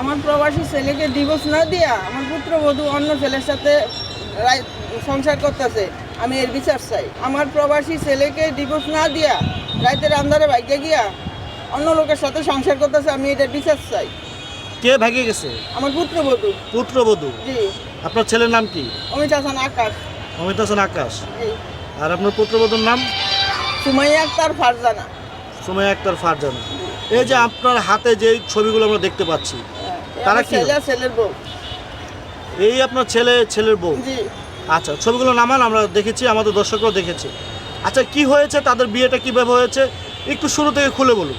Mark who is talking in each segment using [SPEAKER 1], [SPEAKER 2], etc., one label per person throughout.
[SPEAKER 1] আমার প্রবাসী ছেলেকে ডিভোর্স না দিয়া আমার পুত্রবধূ অন্য ছেলের সাথে সংসার করতেছে আমি এর বিচার চাই। আমার প্রবাসী ছেলেকে ডিভোর্স না দিয়া রাইতের আন্ধারে বাইকে গিয়া অন্য লোকের সাথে সংসার করতেছে আমি এটার বিচার চাই।
[SPEAKER 2] কে ভাগে গেছে?
[SPEAKER 1] আমার পুত্রবধূ।
[SPEAKER 2] পুত্রবধূ?
[SPEAKER 1] জি।
[SPEAKER 2] আপনার ছেলের নাম কি?
[SPEAKER 1] অমিত হাসান আকাশ।
[SPEAKER 2] অমিত হাসান আকাশ।
[SPEAKER 1] জি।
[SPEAKER 2] আর আপনার পুত্রবধূর নাম?
[SPEAKER 1] সুমাইয়া আক্তার ফারজানা।
[SPEAKER 2] সুমাইয়া আক্তার ফারজানা। এই যে আপনার হাতে যে ছবিগুলো আমরা দেখতে পাচ্ছি তারা কি?
[SPEAKER 1] ছেলের বউ।
[SPEAKER 2] এই আপনার ছেলে ছেলের বউ? আচ্ছা ছবিগুলো নামান আমরা দেখেছি আমাদের দর্শকরাও দেখেছে। আচ্ছা কি হয়েছে? তাদের বিয়েটা কীভাবে হয়েছে? একটু শুরু থেকে খুলে বলুন।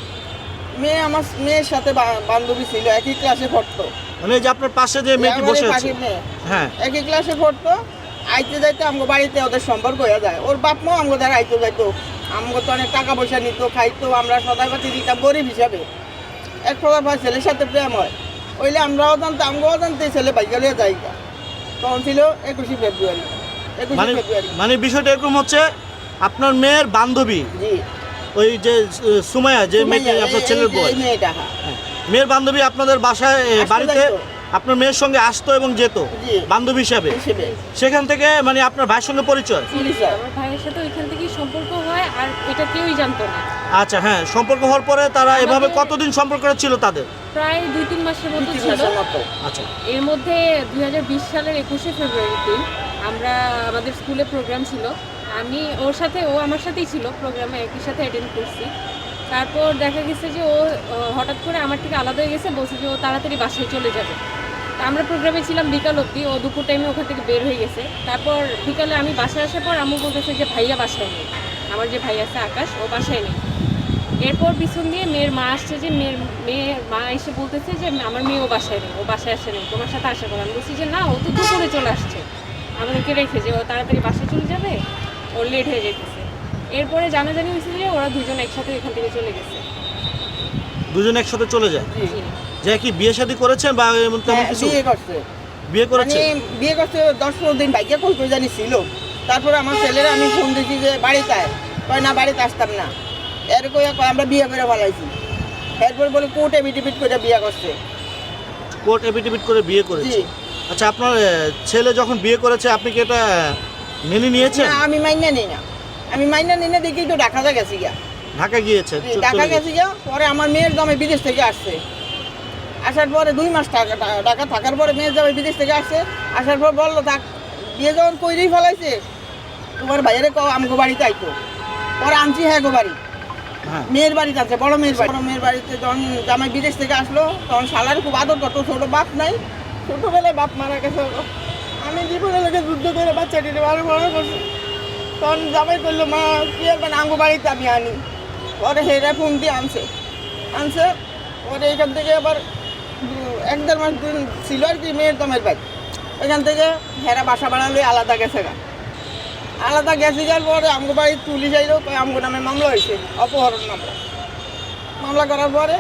[SPEAKER 1] মেয়ে আমার মেয়ের সাথে বান্ধবী ছিল একই ক্লাসে পড়তো।
[SPEAKER 2] মানে যে আপনার পাশে যে মেয়েটি বসে আছে। হ্যাঁ।
[SPEAKER 1] একই ক্লাসে পড়তো আইতে যাইতে আমগো বাড়িতে ওদের সম্পর্ক হয়ে যায়। ওর বাপ মাও আমগো দ্বারা আইতে যাইতো। আমগো তো অনেক টাকা পয়সা নিত খাইতো আমরা সদাগতি দিতাম গরিব হিসাবে। এক প্রকার ছেলের সাথে প্রেম হয়। ওইলে আমরাও জানতো আমগোও জানতো ছেলে বাইকে লিয়ে যাইগা তখন ছিল একুশে ফেব্রুয়ারি একুশে
[SPEAKER 2] মানে
[SPEAKER 1] ফেব্রুয়ারি।
[SPEAKER 2] মানে বিষয়টা এরকম হচ্ছে আপনার মেয়ের বান্ধবী
[SPEAKER 1] জি।
[SPEAKER 2] ওই যে সুমাইয়া যে মেয়েটি
[SPEAKER 1] সুমাইয়া,
[SPEAKER 2] আপনার ছেলের বই
[SPEAKER 1] এই মেয়েটা হ্যাঁ।
[SPEAKER 2] মেয়ের বান্ধবী আপনাদের বাসায় এ, বাড়িতে
[SPEAKER 1] যাইতো।
[SPEAKER 2] আপনার মেয়ের সঙ্গে আসতো এবং যেত
[SPEAKER 1] জি।
[SPEAKER 2] বান্ধবী হিসাবে।
[SPEAKER 1] হিসেবে।
[SPEAKER 2] সেখান থেকে মানে আপনার ভাইয়ের সঙ্গে পরিচয়?
[SPEAKER 1] পুলিশ
[SPEAKER 3] আমার ভাইয়ের সাথে ওইখান থেকেই সম্পর্ক হয় আর এটা কেউই জানতো না।
[SPEAKER 2] আচ্ছা হ্যাঁ সম্পর্ক হওয়ার পরে তারা এভাবে কতদিন সম্পর্ক ছিল তাদের?
[SPEAKER 3] প্রায় দুই তিন মাসের মতো ছিল।
[SPEAKER 2] আচ্ছা।
[SPEAKER 3] এর মধ্যে দুই হাজার বিশ সালের একুশে ফেব্রুয়ারিতে আমরা আমাদের স্কুলে প্রোগ্রাম ছিল। আমি ওর সাথে ও আমার সাথেই ছিল প্রোগ্রামে একই সাথে অ্যাটেন্ড করছি। তারপর দেখা গেছে যে ও হঠাৎ করে আমার থেকে আলাদা হয়ে গেছে বলছে যে ও তাড়াতাড়ি বাসায় চলে যাবে। তা আমরা প্রোগ্রামে ছিলাম বিকাল অবধি ও দুপুর টাইমে ওখান থেকে বের হয়ে গেছে। তারপর বিকালে আমি বাসায় আসার পর আম্মু বলতেছে যে ভাইয়া বাসায় নেই। আমার যে ভাই আছে আকাশ ও বাসায় নেই। এরপর পিছন দিয়ে মেয়ের মা আসছে যে মেয়ের মেয়ের মা এসে বলতেছে যে আমার মেয়ে ও বাসায় নেই ও বাসায় আসে নেই তোমার সাথে আশা করো। আমি বলছি যে না ও তো দুপুরে চলে আসছে। আমাদেরকে রেখে যে ও তাড়াতাড়ি বাসায় চলে যাবে ওর লেট হয়ে যেতেছে এরপরে জানাজানি হয়েছে যে ওরা দুজন একসাথে এখান থেকে চলে গেছে।
[SPEAKER 2] দুজন একসাথে চলে যায়? যে কি বিয়ে শাদী করেছেন বা এমন তেমন
[SPEAKER 1] হ্যাঁ,
[SPEAKER 2] কিছু?
[SPEAKER 1] বিয়ে করছে।
[SPEAKER 2] বিয়ে করেছে?
[SPEAKER 1] মানে বিয়ে করতে দশ পনেরো দিন বাইকে কই কই জানি ছিল। তারপরে আমার ছেলেরা আমি ফোন দিচ্ছি যে বাড়িতে আয় কয় না বাড়িতে আসতাম না। এর কই কয় আমরা বিয়ে করে ফেলাইছি। এরপর বলে কোর্টে এফিডেভিট করে বিয়ে করছে।
[SPEAKER 2] কোর্ট এফিডেভিট করে বিয়ে করেছে? আচ্ছা আপনার ছেলে যখন বিয়ে করেছে আপনি কি এটা মেনে নিয়েছেন?
[SPEAKER 1] না আমি মাইনা নিই না। আমি মাইনা নিই না দেখি তো ঢাকা গেছি গিয়া।
[SPEAKER 2] ঢাকা গিয়েছে?
[SPEAKER 1] ঢাকা গেছি গা পরে আমার মেয়ের জামাই বিদেশ থেকে আসছে। আসার পরে দুই মাস টাকা ঢাকা থাকার পরে মেয়ের জামাই বিদেশ থেকে আসছে। আসার পর বলল থাক বিয়ে যখন কইরেই ফেলাইছে তোমার ভাইয়েরে কও আমগো বাড়িতে আইতো। পরে আনছি হ্যাঁ গো বাড়ি।
[SPEAKER 2] হ্যাঁ।
[SPEAKER 1] মেয়ের বাড়িতে আছে বড় মেয়ের বাড়ি। বড় মেয়ের বাড়িতে যখন জামাই বিদেশ থেকে আসলো তখন শালার খুব আদর করতো ছোট বাপ নাই। ছোটবেলায় বাপ মারা গেছে আমি জীবনে লোকে যুদ্ধ করে বাচ্চাটিকে বড় বড় করছি তখন জামাই করল মা কি একবার আঙ্গো বাড়িতে আমি আনি। পরে হেরা ফোন দিয়ে আনছে। আনছে পরে এখান থেকে আবার এক দেড় মাস দিন ছিল আর কি মেয়ের দমের বাড়ি। ওইখান থেকে হেরা বাসা বানালে আলাদা গেছে গা। আলাদা গেছে যাওয়ার পরে আমগো বাড়ি পুলিশ আইলো আমগো নামে মামলা হয়েছে অপহরণ মামলা। মামলা করার পরে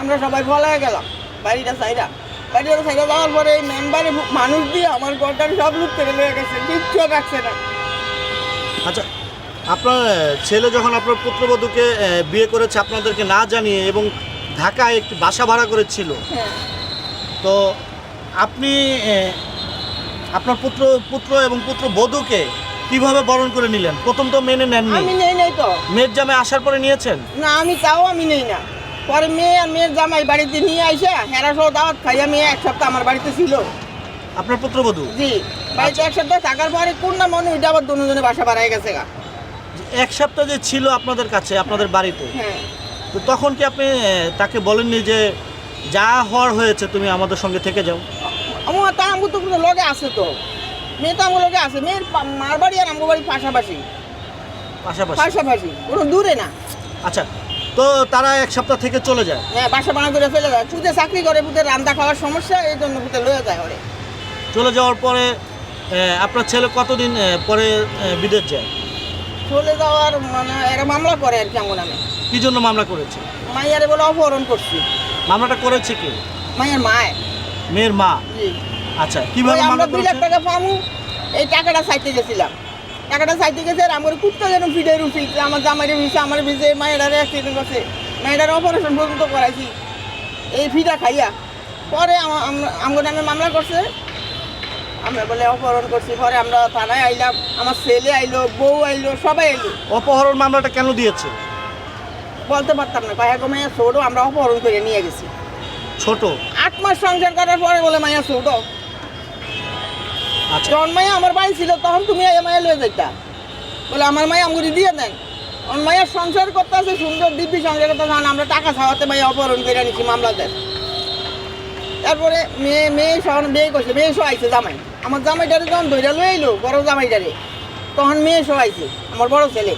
[SPEAKER 1] আমরা সবাই ফলায় গেলাম বাড়িটা সাইডা বাড়িটা সাইডা যাওয়ার পরে এই মেম্বারে মানুষ দিয়ে আমার ঘরটার সব লুট করে লয়ে গেছে কিচ্ছু রাখছে না।
[SPEAKER 2] আচ্ছা আপনার ছেলে যখন আপনার পুত্রবধূকে বিয়ে করেছে আপনাদেরকে না জানিয়ে এবং ঢাকায় একটি বাসা ভাড়া করেছিল
[SPEAKER 1] হ্যাঁ।
[SPEAKER 2] তো আপনি আপনার পুত্র পুত্র এবং পুত্র বধূকে কীভাবে বরণ করে নিলেন? প্রথম তো মেনে নেননি।
[SPEAKER 1] আমি নেই নাই তো।
[SPEAKER 2] মেয়ের জামে আসার পরে নিয়েছেন?
[SPEAKER 1] না আমি তাও আমি নেই না। পরে মেয়ে আর মেয়ের জামাই বাড়িতে নিয়ে আইসা হেরা সহ দাওয়াত খাইয়া মেয়ে এক সপ্তাহ আমার বাড়িতে ছিল।
[SPEAKER 2] আপনার পুত্রবধূ?
[SPEAKER 1] জি। বাড়িতে এক সপ্তাহ থাকার পরে কোন না মনে ওইটা আবার দুজনে বাসা বাড়াই গেছে গা।
[SPEAKER 2] এক সপ্তাহ যে ছিল আপনাদের কাছে আপনাদের বাড়িতে?
[SPEAKER 1] হ্যাঁ।
[SPEAKER 2] তো তখন কি আপনি তাকে বলেননি যে যা হওয়ার হয়েছে তুমি আমাদের সঙ্গে থেকে যাও?
[SPEAKER 1] আমার তা আমগো তো লগে আছে তো। মেয়ে তো আমার আছে। মেয়ের মার বাড়ি আর আমগো বাড়ি পাশাপাশি।
[SPEAKER 2] পাশাপাশি?
[SPEAKER 1] পাশাপাশি। কোনো দূরে না।
[SPEAKER 2] আচ্ছা তো তারা এক সপ্তাহ থেকে চলে যায়?
[SPEAKER 1] হ্যাঁ বাসা বানা করে চলে যায় পুজে চাকরি করে পুজে রান্না খাওয়ার সমস্যা এই জন্য পুজে লয়ে যায় ওরে
[SPEAKER 2] চলে যাওয়ার পরে আপনার ছেলে কতদিন পরে বিদেশ যায়?
[SPEAKER 1] চলে যাওয়ার মানে এরা মামলা করে আর কি আমার নামে
[SPEAKER 2] কি জন্য মামলা করেছে?
[SPEAKER 1] মাইয়ারে বলে অপহরণ করছি।
[SPEAKER 2] মামলাটা করেছে কি?
[SPEAKER 1] মায়ের মায়।
[SPEAKER 2] মেয়ের মা?
[SPEAKER 1] জি।
[SPEAKER 2] আচ্ছা কীভাবে
[SPEAKER 1] আমরা দুই লাখ টাকা পামু এই টাকাটা চাইতে গেছিলাম। টাকাটা চাইতে গেছে আর আমার কুত্তা যেন ফিডে উঠি আমার জামাইরে ভিজে আমার ভিজে মায়েরারে অ্যাক্সিডেন্ট করছে মায়েরারে অপারেশন পর্যন্ত করাইছি। এই ফিডা খাইয়া পরে আমার নামে মামলা করছে। আমরা বলে অপহরণ করছি পরে আমরা থানায় আইলাম আমার ছেলে আইলো বউ আইলো সবাই আইলো।
[SPEAKER 2] অপহরণ মামলাটা কেন দিয়েছে?
[SPEAKER 1] বলতে পারতাম না কয়েক মাইয়া ছোটো আমরা অপহরণ করে নিয়ে গেছি।
[SPEAKER 2] ছোট?
[SPEAKER 1] আট মাস সংসার করার পরে বলে মাইয়া ছোট। যখন মাইয়া আমার বাড়ি ছিল, তখন তুমি এই মাইয়া লয়ে যাইতা। বলে আমার মাইয়া আমগুলি দিয়ে দেন। অন মাইয়া সংসার করতে আছে সুন্দর, দিব্যি সংসার করতে আছে আমরা টাকা খাওয়াতে মাইয়া অপহরণ করে নিছি মামলা দেন। তারপরে মেয়ে মেয়ে সহন বিয়ে করছে, মেয়ে সহ জামাই। আমার জামাইটারে যখন ধৈর্য লয়ে এলো বড় জামাইটারে, তখন মেয়ে সহ আমার বড় ছেলে।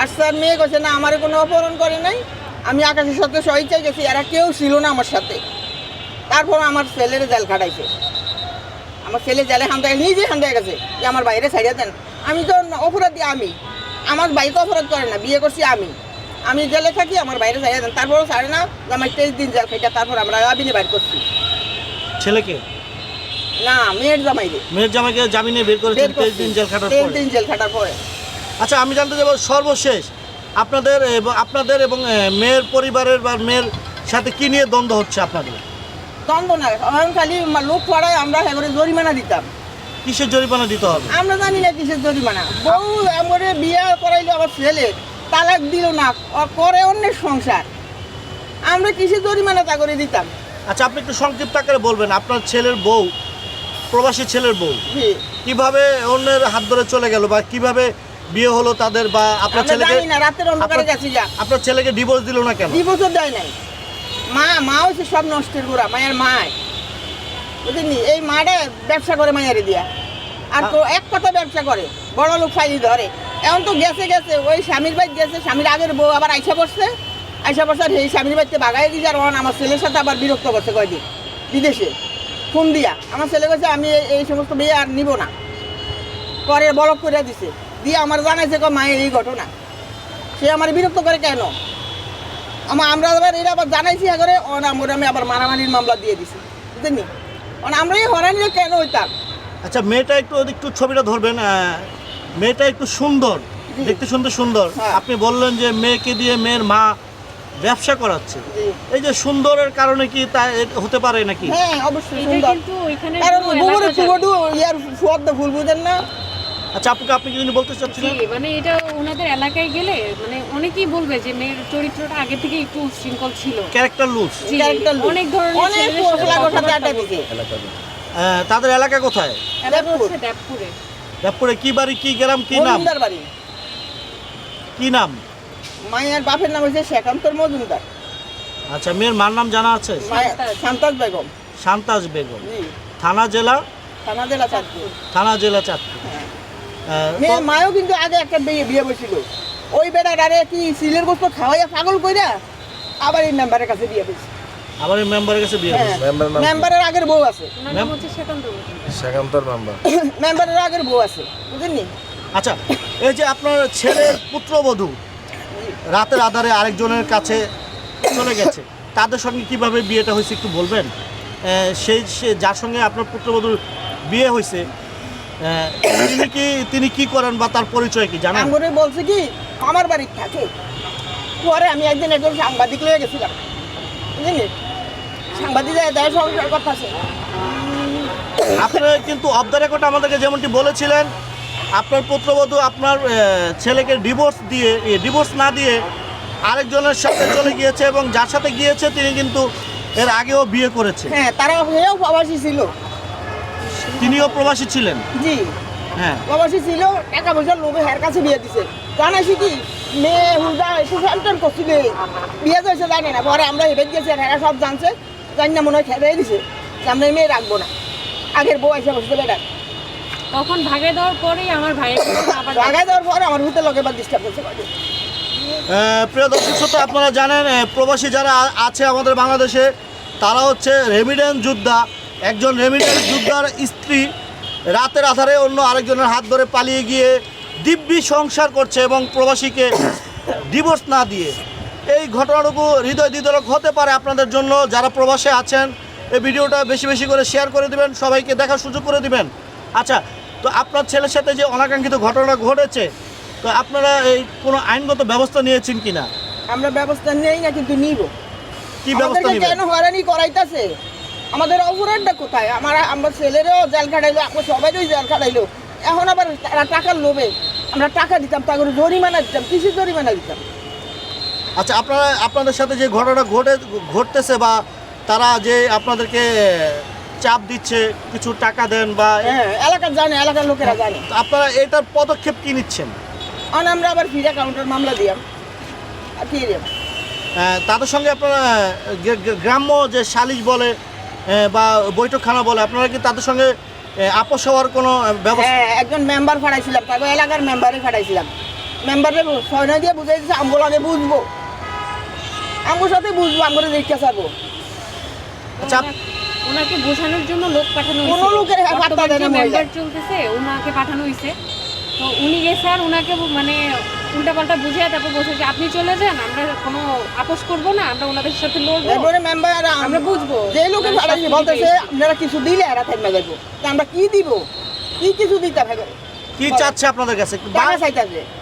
[SPEAKER 1] আর স্যার মেয়ে করছে না, আমার কোনো অপহরণ করে নাই। আমি আকাশের সাথে সহিচাই গেছি এরা কেউ ছিল না আমার সাথে। তারপর আমার ছেলের জেল খাটাইছে। আমার ছেলে জেলে থেকে নিজে থেকে গেছে যে আমার বাইরে ছাড়িয়ে দেন। আমি তো অপরাধী আমি। আমার ভাই তো অপরাধ করে না বিয়ে করছি আমি। আমি জেলে থাকি আমার বাইরে ছাড়িয়ে দেন। তারপরও ছাড়ে না যে আমার তেইশ দিন জেল খাইটা তারপর আমরা আবিনে বাইর করছি।
[SPEAKER 2] ছেলেকে?
[SPEAKER 1] না মেয়ের জামাই রে
[SPEAKER 2] মেয়ের জামাইকে জামিনে বের করেছেন তেইশ দিন জেল খাটার
[SPEAKER 1] তেইশ দিন জেল খাটার পরে।
[SPEAKER 2] আচ্ছা আমি জানতে সর্বশেষ আপনাদের এবং আপনাদের এবং মেয়ের পরিবারের বা মেয়ের সাথে কি নিয়ে দ্বন্দ্ব হচ্ছে আপনাদের?
[SPEAKER 1] দ্বন্দ্ব না। এখন খালি লোক পড়ায় আমরা এবারে জরিমানা দিতাম।
[SPEAKER 2] কিসের জরিমানা দিতে হবে?
[SPEAKER 1] আমরা জানি না কিসের জরিমানা। বউ এমরে বিয়ে করাইলো আমার ছেলে। তালাক দিল না। করে অন্যের সংসার। আমরা কিসের জরিমানা তা করে দিতাম?
[SPEAKER 2] আচ্ছা আপনি একটু সংক্ষিপ্ত আকারে বলবেন। আপনার ছেলের বউ প্রবাসী ছেলের বউ কীভাবে অন্যের হাত ধরে চলে গেল বা কীভাবে বিয়ে হলো তাদের বা আপনার ছেলেকে
[SPEAKER 1] না রাতের অন্ধকারে
[SPEAKER 2] আপনার-
[SPEAKER 1] গেছি যা
[SPEAKER 2] আপনার ছেলেকে ডিভোর্স দিল না কেন?
[SPEAKER 1] বছর দেয় নাই। মা মা হচ্ছে সব নষ্টের গোড়া মায়ের মায় বুঝলি এই মাটা ব্যবসা করে মায়ের দিয়া। আর তো এক কথা ব্যবসা করে বড় লোক ফাইলি ধরে। এখন তো গেছে গেছে ওই স্বামীর বাড়ি গেছে স্বামীর আগের বউ আবার আইসা বসছে আইসা আর এই স্বামীর বাড়িতে বাগাই দিয়েছে আর আমার ছেলের সাথে আবার বিরক্ত করছে কয়দিন বিদেশে। ফোন দিয়া। আমার ছেলে কাছে আমি এই- এই সমস্ত বিয়ে আর নিব না। পরে বলক করে দিছে। দিয়ে আমার জানাইছে ক মায়ের এই ঘটনা। সে আমার বিরক্ত করে কেন? আমার আমরা আবার এটা আবার জানাইছি আগে আমরা আমি আবার মারামারির মামলা দিয়ে দিছি। বুঝলেন অন আমরা এই হরানিলে কেন হইতাম
[SPEAKER 2] আচ্ছা মেয়েটা একটু একটু ছবিটা ধরবেন মেয়েটা একটু সুন্দর দেখতে সুন্দর সুন্দর।
[SPEAKER 1] হ্যাঁ।
[SPEAKER 2] আপনি বললেন যে মেয়েকে দিয়ে মেয়ের মা ব্যবসা করাচ্ছে। এই যে সুন্দরের কারণে কি তা হতে পারে নাকি?
[SPEAKER 1] হ্যাঁ অবশ্যই সুন্দর। কারণ ইয়ার ফুয়াদ ফুল বুঝেন না?
[SPEAKER 2] আচ্ছা আপুকে আপনি কি কিছু বলতে চাচ্ছিলেন
[SPEAKER 3] মানে এটা ওনাদের এলাকায় গেলে মানে অনেকেই বলবে যে মেয়ের চরিত্রটা আগে থেকে একটু উচ্ছৃঙ্খল ছিল।
[SPEAKER 2] ক্যারেক্টার লুজ
[SPEAKER 1] Character
[SPEAKER 3] অনেক ধরনের
[SPEAKER 1] অনেক
[SPEAKER 2] তাদের এলাকা কোথায়?
[SPEAKER 3] এলাকা
[SPEAKER 1] দেবপুর।
[SPEAKER 3] দেবপুরে।
[SPEAKER 2] কি বাড়ি কি গ্রাম কি নাম?
[SPEAKER 1] বাড়ি।
[SPEAKER 2] কি নাম?
[SPEAKER 1] মায়ের বাপের নাম হচ্ছে শেখান্তর মজুমদার।
[SPEAKER 2] আচ্ছা মেয়ের মার নাম জানা আছে।
[SPEAKER 3] শান্তাজ।
[SPEAKER 1] বেগম।
[SPEAKER 2] শান্তাজ বেগম। থানা জেলা?
[SPEAKER 1] থানা জেলা চাঁদপুর।
[SPEAKER 2] থানা জেলা চাঁদপুর।
[SPEAKER 1] হ্যাঁ। মায়ও কিন্তু আগে একটা বিয়ে বিয়ে বসছিল ওই বেটাটারে কি সিলের গোস্ত খাওয়াইয়া পাগল কইরা আবার এই মেম্বারের কাছে বিয়ে
[SPEAKER 2] আবার এই মেম্বারের কাছে বিয়ে
[SPEAKER 1] হ্যাঁ
[SPEAKER 2] হয়েছে।
[SPEAKER 4] মেম্বারের
[SPEAKER 1] মেম্বারের আগের বউ আছে
[SPEAKER 3] নাম হচ্ছে।
[SPEAKER 4] মেম্বার
[SPEAKER 1] মেম্বারের আগের বউ আছে বুঝেননি
[SPEAKER 2] আচ্ছা এই যে আপনার ছেলের পুত্রবধূ রাতের আধারে আরেকজনের কাছে চলে গেছে তাদের সঙ্গে কীভাবে বিয়েটা হয়েছে একটু বলবেন আহ, সেই সে যার সঙ্গে আপনার পুত্রবধূর বিয়ে হয়েছে তিনি কি তিনি কি করেন বা তার পরিচয় কি জানেন?
[SPEAKER 1] আঙ্গুরে বলছে কি আমার বাড়ির থাকে পরে আমি একদিন একজন সাংবাদিক লয়ে গেছিলাম। বুঝলি? সাংবাদিক দেয় সংসার কথা আছে
[SPEAKER 2] আপনারা কিন্তু অফ দ্য রেকর্ড আমাদেরকে যেমনটি বলেছিলেন আপনার পুত্রবধূ আপনার ছেলেকে ডিভোর্স দিয়ে ডিভোর্স না দিয়ে আরেকজনের সাথে চলে গিয়েছে এবং যার সাথে গিয়েছে তিনি কিন্তু এর আগেও বিয়ে করেছে।
[SPEAKER 1] হ্যাঁ তারা হেও প্রবাসী ছিল।
[SPEAKER 2] তিনিও প্রবাসী ছিলেন?
[SPEAKER 1] জি।
[SPEAKER 2] হ্যাঁ।
[SPEAKER 1] প্রবাসী ছিল টাকা পয়সার লোভে হের কাছে বিয়ে দিছে। জানাইছি কি মেয়ে হুদা একটু সন্তান করছিল। বিয়ে হয়েছে জানে না। পরে আমরা হেঁটে গেছি আর সব জানছে। জানি না মনে হয় খেয়ে দিছে। যে আমরা এই মেয়ে রাখব না। আগের বউ এসে বসতে বেটা।
[SPEAKER 3] তখন ভাগে দেওয়ার পরেই আমার ভাইয়ের কাছে আবার
[SPEAKER 1] দেওয়ার পরে আমার হুতে লোকে বা ডিস্টার্ব করছে
[SPEAKER 2] প্রিয় দর্শক শ্রোতা আপনারা জানেন প্রবাসী যারা আছে আমাদের বাংলাদেশে তারা হচ্ছে রেমিডেন্স যোদ্ধা একজন রেমিডেন্স যোদ্ধার স্ত্রী রাতের আধারে অন্য আরেকজনের হাত ধরে পালিয়ে গিয়ে দিব্যি সংসার করছে এবং প্রবাসীকে ডিভোর্স না দিয়ে। এই ঘটনাটুকু হৃদয় দিদরক হতে পারে আপনাদের জন্য। যারা প্রবাসে আছেন এই ভিডিওটা বেশি বেশি করে শেয়ার করে দিবেন সবাইকে দেখার সুযোগ করে দিবেন। আচ্ছা তো আপনার ছেলের সাথে যে অনাকাঙ্ক্ষিত ঘটনা ঘটেছে তো আপনারা এই কোনো আইনগত ব্যবস্থা নিয়েছেন কিনা?
[SPEAKER 1] আমরা ব্যবস্থা নেই না কিন্তু নিব।
[SPEAKER 2] কি ব্যবস্থা নেবেন?
[SPEAKER 1] কেন হয়রানি করাইতাছে? আমাদের অপরাধটা কোথায়? আমার আমার ছেলেরও জেল খাটাইলো আমার সবাইরই জেল খাটাইলো। এখন আবার তারা টাকার লোভে আমরা টাকা দিতাম তারপরে জরিমানা দিতাম কিসের জরিমানা দিতাম?
[SPEAKER 2] আচ্ছা আপনারা আপনাদের সাথে যে ঘটনা ঘটে ঘটতেছে বা তারা যে আপনাদেরকে চাপ দিচ্ছে কিছু টাকা দেন বা
[SPEAKER 1] হ্যাঁ এলাকার জানে এলাকার লোকেরা জানে।
[SPEAKER 2] আপনারা এটার পদক্ষেপ কি নিচ্ছেন?
[SPEAKER 1] আর আমরা আবার ফিরা কাউন্টার মামলা দিয়াম আর কি দিয়াম
[SPEAKER 2] তাদের সঙ্গে আপনারা গ্রাম্য যে সালিশ বলে বা বৈঠকখানা বলে আপনারা কি তাদের সঙ্গে আপোষ হওয়ার কোনো ব্যবস্থা
[SPEAKER 1] হ্যাঁ একজন মেম্বার ফাটাইছিলাম তারপর এলাকার মেম্বারই ফাটাইছিলাম। মেম্বারে সয়না দিয়ে বুঝাই দিচ্ছে আমগুলো আগে বুঝব। আমার সাথে বুঝব আমরা দেখতে যাব
[SPEAKER 2] আচ্ছা।
[SPEAKER 3] ওনাকে বোঝানোর জন্য লোক পাঠানো
[SPEAKER 1] কোনো লোকের পাত্তা দেয় না
[SPEAKER 3] মেম্বার চলতেছে ওনাকে পাঠানো হয়েছে। তো উনি গেছে আর ওনাকে মানে উল্টাপাল্টা বুঝিয়ে তারপর বলছে যে আপনি চলে যান আমরা কোনো আপোষ করব না আমরা ওনাদের সাথে লড়বো।
[SPEAKER 1] এরপরে মেম্বার
[SPEAKER 3] আমরা বুঝব।
[SPEAKER 1] যে লোকে
[SPEAKER 3] ভাড়া
[SPEAKER 1] বলতেছে আপনারা কিছু দিলে এরা থাকবে যাব। আমরা কি দিব? কি কিছু দিতে হবে?
[SPEAKER 2] কি চাচ্ছে আপনাদের কাছে?
[SPEAKER 1] টাকা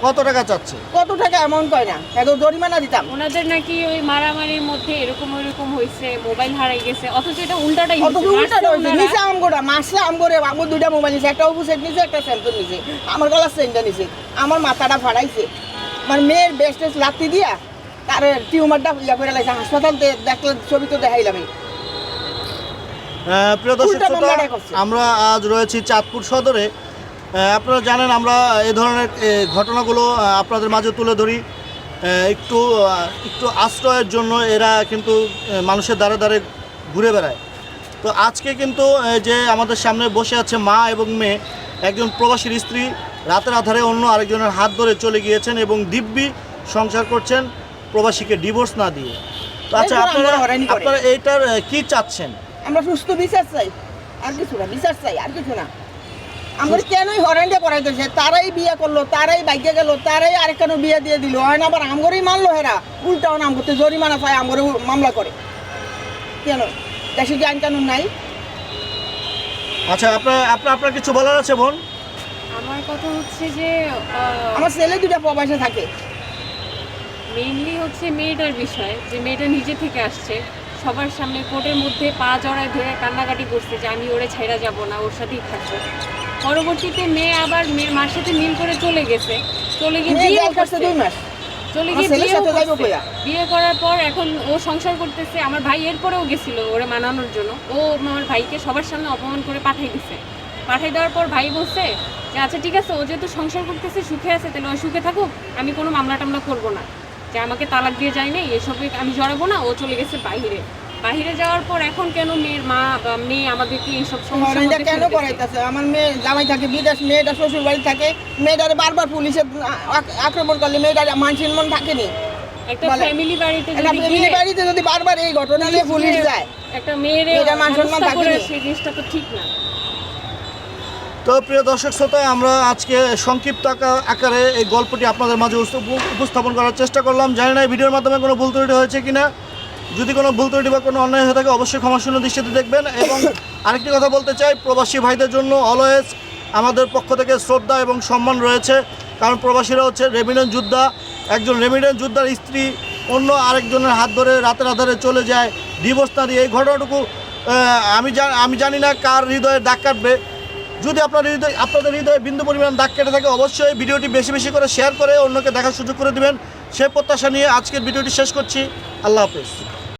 [SPEAKER 2] কত টাকা চাচ্ছে?
[SPEAKER 1] কত টাকা অ্যামাউন্ট কয় না? এত জরিমানা দিতাম।
[SPEAKER 3] ওনাদের নাকি ওই মারামারির মধ্যে এরকম ওইরকম হয়েছে মোবাইল হারাই গেছে। অথচ এটা উল্টাটাই
[SPEAKER 1] অত
[SPEAKER 3] হয়েছে।
[SPEAKER 1] উল্টা
[SPEAKER 3] মারছে
[SPEAKER 1] হয়েছে নিচে আম গোটা মাসে আম করে আমার দুইটা মোবাইল নিছে একটা অফু সেট নিছে একটা স্যামসুং নিছে। আমার গলার সেন্টার নিছে। আমার মাথাটা ফাড়াইছে। আমার মেয়ের বেস্ট টেস্ট লাত্তি দিয়া তার টিউমারটা ইয়া করে লাগছে। হাসপাতাল দেখলে ছবি তো দেখাইলাম আমি।
[SPEAKER 2] প্রিয় দর্শক। আমরা আজ রয়েছি চাঁদপুর সদরে। আপনারা জানেন আমরা এ ধরনের ঘটনাগুলো আপনাদের মাঝে তুলে ধরি। একটু একটু আশ্রয়ের জন্য এরা কিন্তু মানুষের দ্বারে দ্বারে ঘুরে বেড়ায়। তো আজকে কিন্তু যে আমাদের সামনে বসে আছে মা এবং মেয়ে একজন প্রবাসীর স্ত্রী রাতের আধারে অন্য আরেকজনের হাত ধরে চলে গিয়েছেন এবং দিব্যি সংসার করছেন প্রবাসীকে ডিভোর্স না দিয়ে। তো আচ্ছা আপনারা আপনারা এইটার কি চাচ্ছেন?
[SPEAKER 1] আমরা সুস্থ বিচার চাই। আর কিছু না বিচার চাই আর কিছু না। আমরা কেনই হরেন্ডে করাইতেছে তারাই বিয়ে করল তারাই বাইকে গেল তারাই আরেকখানে বিয়ে দিয়ে দিল। হয় না আবার আমগরেই মানলো হেরা? উল্টাও নাম করতে জরিমানা পায় আমগরে মামলা করে। কেন? দেশে কি আইন কানুন নাই?
[SPEAKER 2] আচ্ছা আপনার আপনার আপনার কিছু বলার আছে বোন?
[SPEAKER 3] আমার কথা হচ্ছে যে
[SPEAKER 1] আমার ছেলে দুটা প্রবাসে থাকে।
[SPEAKER 3] মেইনলি হচ্ছে মেয়েটার বিষয় যে মেয়েটা নিজে থেকে আসছে। সবার সামনে কোর্টের মধ্যে পা জড়ায় ধরে কান্নাকাটি করছে যে আমি ওরে ছেড়া যাব না ওর সাথেই থাকব। পরবর্তীতে মেয়ে আবার মেয়ের মার সাথে মিল করে চলে গেছে। চলে গিয়ে বিয়ে
[SPEAKER 1] করছে দুই মাস।
[SPEAKER 3] চলে গিয়ে করছে। বিয়ে করার পর এখন ও সংসার করতেছে। আমার ভাই এরপরেও গেছিল ওরে মানানোর জন্য। ও আমার ভাইকে সবার সামনে অপমান করে পাঠাই দিছে। পাঠাই দেওয়ার পর ভাই বলছে যে আচ্ছা ঠিক আছে ও যেহেতু সংসার করতেছে সুখে আছে তাহলে ও সুখে থাকুক আমি কোনো মামলা টামলা করব না। যে আমাকে তালাক দিয়ে যায় নাই এসবে আমি জড়াবো না ও চলে গেছে বাইরে। বাইরে যাওয়ার পর এখন কেন মেয়ের মা বা মেয়ে আমাদেরকে এইসব মধ্যে
[SPEAKER 1] কেন? করাইতেছে আমার মেয়ে জামাই থাকে বিদেশ মেয়েটা শ্বশুর বাড়ি থাকে মেয়েটারে বারবার পুলিশে আক্রমণ করলে মেয়েটার মান মন থাকেনি।
[SPEAKER 3] একটা ফ্যামিলি বাড়িতে যদি
[SPEAKER 1] ফ্যামিলি বাড়িতে যদি বারবার এই ঘটনা নিয়ে পুলিশ যায়
[SPEAKER 3] একটা মেয়েরে
[SPEAKER 1] মান
[SPEAKER 3] হেনস্থা সেই জিনিসটা তো ঠিক না।
[SPEAKER 2] তো প্রিয় দর্শক শ্রোতা আমরা আজকে সংক্ষিপ্ত আকারে এই গল্পটি আপনাদের মাঝে উপস্থাপন করার চেষ্টা করলাম। জানি না ভিডিওর মাধ্যমে কোনো ভুল ত্রুটি হয়েছে কিনা। যদি কোনো ভুল ত্রুটি বা কোনো অন্যায় হয়ে থাকে অবশ্যই ক্ষমাশূন্য দৃষ্টিতে দেখবেন। এবং আরেকটি কথা বলতে চাই প্রবাসী ভাইদের জন্য অলওয়েজ আমাদের পক্ষ থেকে শ্রদ্ধা এবং সম্মান রয়েছে। কারণ প্রবাসীরা হচ্ছে রেমিডেন্ট যোদ্ধা। একজন রেমিডেন্ট যোদ্ধার স্ত্রী অন্য আরেকজনের হাত ধরে রাতের আধারে চলে যায়। ডিভোর্স না দিয়ে এই ঘটনাটুকু আমি জান আমি জানি না কার হৃদয়ে দাগ কাটবে। যদি আপনার হৃদয় আপনাদের হৃদয়ে বিন্দু পরিমাণ দাগ কেটে থাকে অবশ্যই ভিডিওটি বেশি বেশি করে শেয়ার করে অন্যকে দেখার সুযোগ করে দিবেন। সে প্রত্যাশা নিয়ে আজকের ভিডিওটি শেষ করছি। আল্লাহ হাফেজ।